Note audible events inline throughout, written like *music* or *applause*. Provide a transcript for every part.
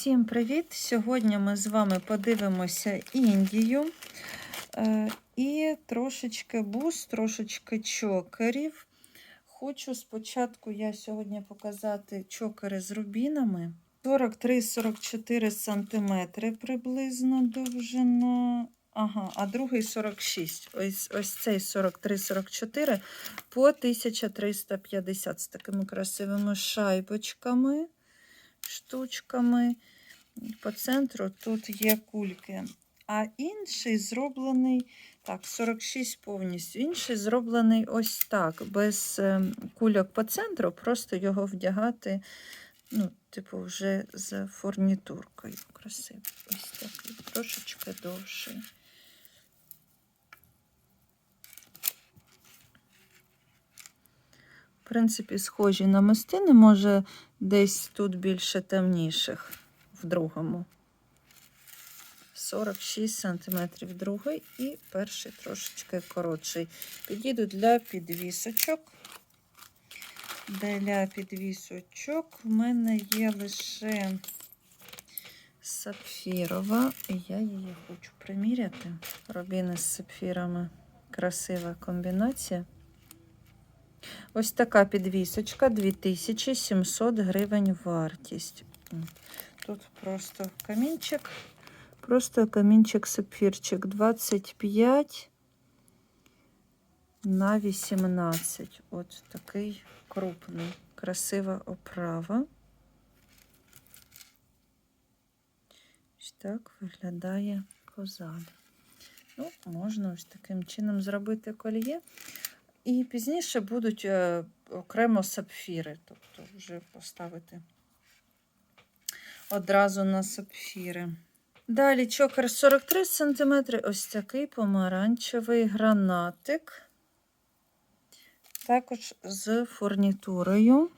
Всім привіт! Сьогодні ми з вами подивимося Індію е, і трошечки бус, трошечки чокерів. Хочу спочатку я сьогодні показати чокери з рубінами. 43-44 см приблизно довжина. Ага, а другий 46. Ось, ось цей 43-44 по 1350 з такими красивими шайбочками штучками. По центру тут є кульки. А інший зроблений, так, 46 повністю. Інший зроблений ось так, без е, кульок по центру, просто його вдягати, ну, типу, вже з фурнітуркою. Красивий. Ось такий, трошечки довший. В принципі, схожі на мистини, може, десь тут більше темніших в другому. 46 см другий і перший трошечки коротший. Підійду для підвісочок. Для підвісочок в мене є лише сапфірова, і я її хочу приміряти. Рубіни з сапфірами. Красива комбінація. Ось така підвісочка 2700 гривень вартість. Тут просто камінчик, просто камінчик сапфірчик 25 на 18. От такий крупний, красива оправа. Ось так виглядає позаду. Ну, можна ось таким чином зробити кольє. І пізніше будуть е, окремо сапфіри, тобто вже поставити одразу на сапфіри. Далі чокер 43 см, ось такий помаранчевий гранатик. Також з фурнітурою.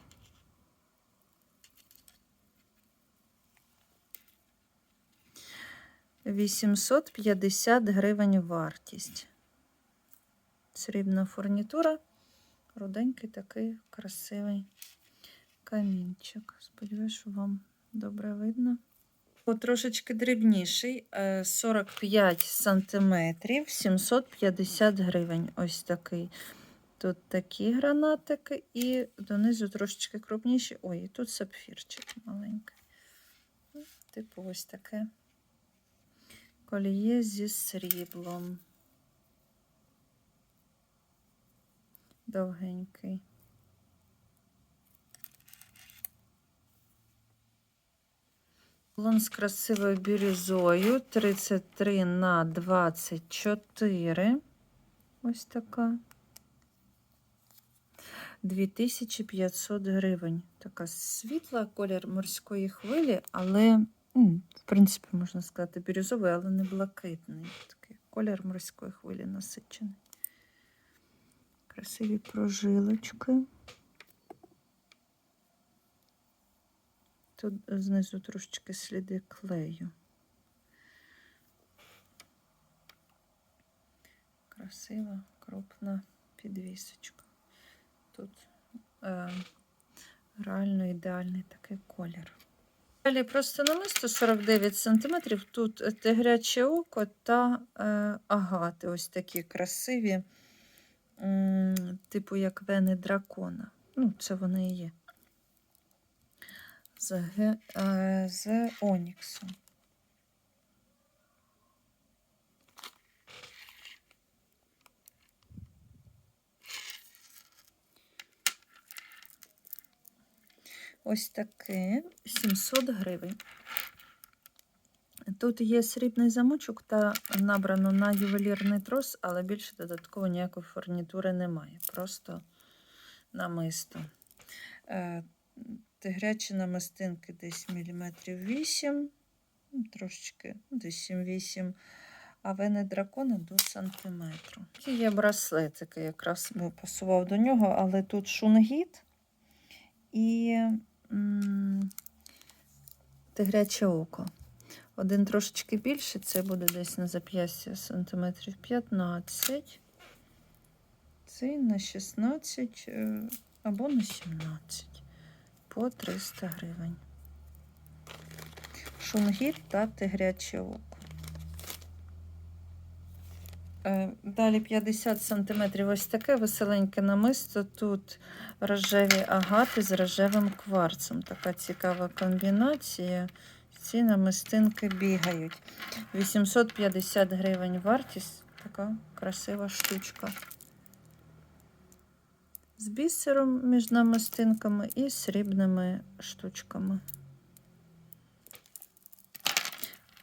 Вісімсот п'ятдесят гривень вартість срібна фурнітура, руденький такий красивий камінчик. Сподіваюся, що вам добре видно. О, трошечки дрібніший, 45 сантиметрів, 750 гривень. Ось такий. Тут такі гранатики, і донизу трошечки крупніші. Ой, і тут сапфірчик маленький. Типу, ось таке коліє зі сріблом. Довгенький. Лон з красивою бірюзою 33 на 24. Ось така. 2500 гривень. Така світла колір морської хвилі, але, в принципі, можна сказати, бірюзовий, але не блакитний. Такий колір морської хвилі насичений. Красиві прожилочки. Тут знизу трошечки сліди клею. Красива, крупна підвісочка. Тут е, реально ідеальний такий колір. Далі просто намисто 49 см. Тут тигряче око та е, агати. Ось такі красиві типу як вени дракона. Ну, це вони і є. З, е, з Оніксом. Ось таке 700 гривень. Тут є срібний замочок та набрано на ювелірний трос, але більше додатково ніякої фурнітури немає. Просто намисто. Е, тигрячі намистинки десь міліметрів 8, ну, трошечки, ну, десь 7-8, а вени дракона до сантиметру. Такі є браслетики, якраз би пасував до нього, але тут шунгіт і м тигряче око. Один трошечки більше, це буде десь на зап'ястя сантиметрів 15. Цей на 16 е, або на 17 по 300 гривень. шунгір та тигряче око. Далі 50 см ось таке веселеньке намисто. Тут рожеві агати з рожевим кварцем. Така цікава комбінація. Ці намистинки бігають. 850 гривень вартість. Така красива штучка. З бісером між намистинками і срібними штучками.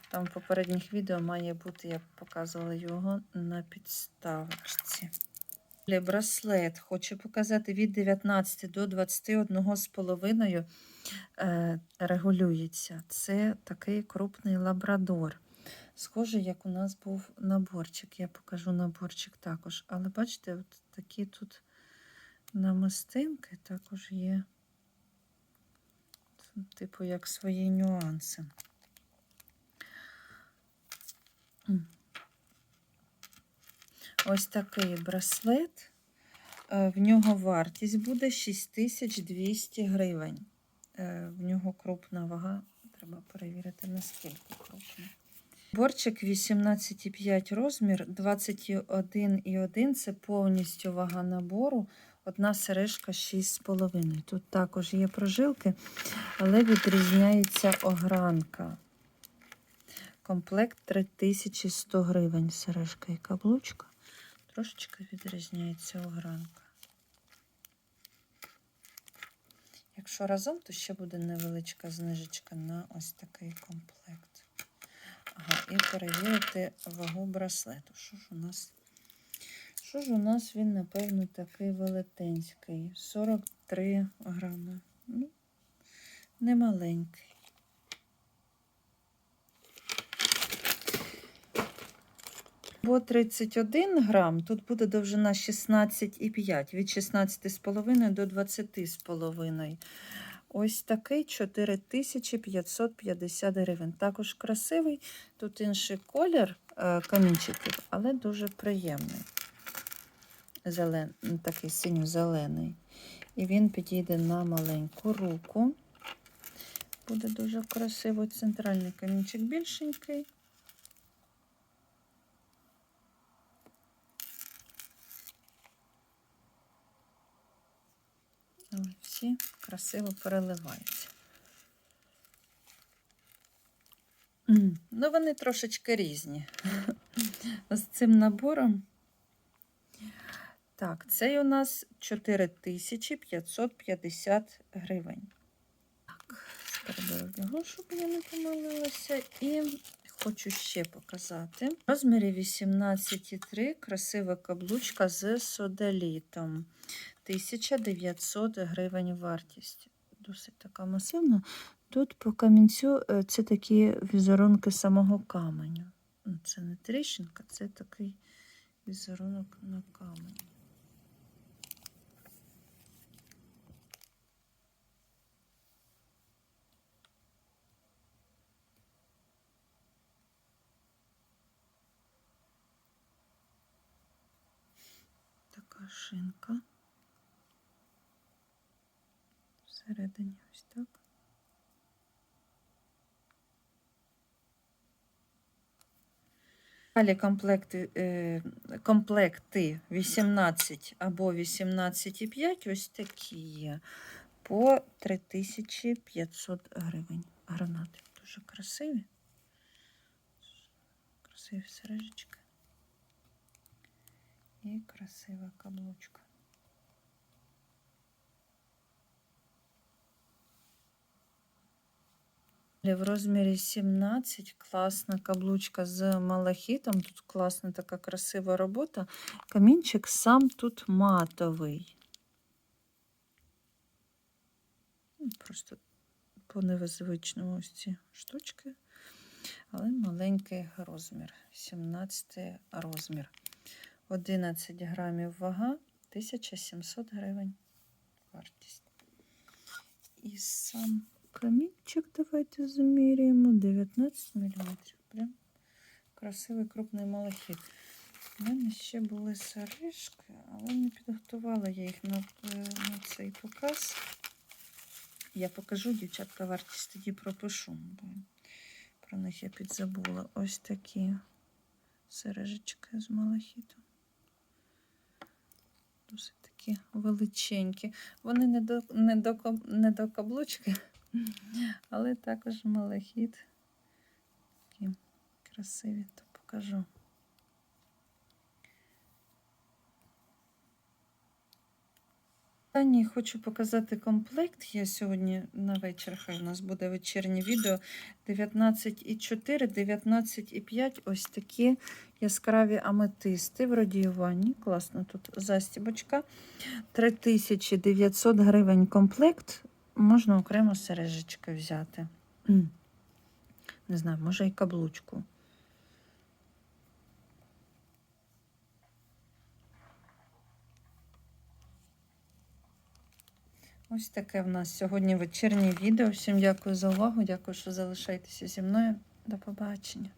Там в попередніх відео має бути, я показувала його на підставочці. Браслет хочу показати від 19 до 21 з половиною е, регулюється. Це такий крупний лабрадор. Схоже, як у нас був наборчик. Я покажу наборчик також. Але бачите, от такі тут намистинки також є. Типу, як свої нюанси. Ось такий браслет. Е, В нього вартість буде 6200 гривень. Е, В нього крупна вага. Треба перевірити, наскільки крупна. Борчик 18,5 розмір, 21,1 це повністю вага набору. Одна сережка 6,5. Тут також є прожилки, але відрізняється огранка. Комплект 3100 гривень. Сережка і каблучка. Трошечки відрізняється огранка. Якщо разом, то ще буде невеличка знижечка на ось такий комплект. Ага, і перевірити вагу браслету. Що ж у нас? Що ж у нас він, напевно, такий велетенський. 43 грами. Ну, немаленький. Бо 31 грам, тут буде довжина 16,5, від 16,5 до 20,5. Ось такий 4550 гривень. Також красивий. Тут інший колір е, камінчиків, але дуже приємний. Зелен, такий синьо-зелений. І він підійде на маленьку руку. Буде дуже красиво. Центральний камінчик більшенький. Всі красиво переливаються. Ну, вони трошечки різні. *laughs* З цим набором. Так, цей у нас 4550 гривень. Так, переберу щоб я не помилилася. І хочу ще показати. В розмірі 18,3 красива каблучка з содалітом. 1900 гривень вартість. Досить така масивна. Тут по камінцю е, це такі візерунки самого каменю. Ну, Це не тріщинка, це такий візерунок на камені. Така шинка. Всередині ось так. Далі комплекти, е, комплекти 18 або 18,5 ось такі є по 3500 гривень. Гранати дуже красиві. Красиві сережечки. І красива каблучка. В розмірі 17 класна каблучка з малахітом. Тут класна така красива робота. Камінчик сам тут матовий. Ну, Просто по невизвичному ось ці штучки. Але маленький розмір. 17 розмір. 11 грамів вага, 1700 гривень вартість. І сам камінчик давайте заміряємо 19 мм. Прям красивий крупний малахіт. У мене ще були сережки, але не підготувала я їх на, е, на цей показ. Я покажу, дівчатка, вартість тоді пропишу. Бо Про них я підзабула. Ось такі сережечки з малахіту. Досить такі величенькі. Вони не до, не до, не до каблучки, але також малахіт. Такі красиві, то покажу. Останній хочу показати комплект. Я сьогодні на вечір, хай у нас буде вечірнє відео. 19,4, 19,5. Ось такі яскраві аметисти в радіюванні. Класно тут застібочка. 3900 гривень комплект. Можна окремо сережечки взяти. Не знаю, може і каблучку. Ось таке в нас сьогодні вечірнє відео. Всім дякую за увагу. Дякую, що залишаєтеся зі мною. До побачення.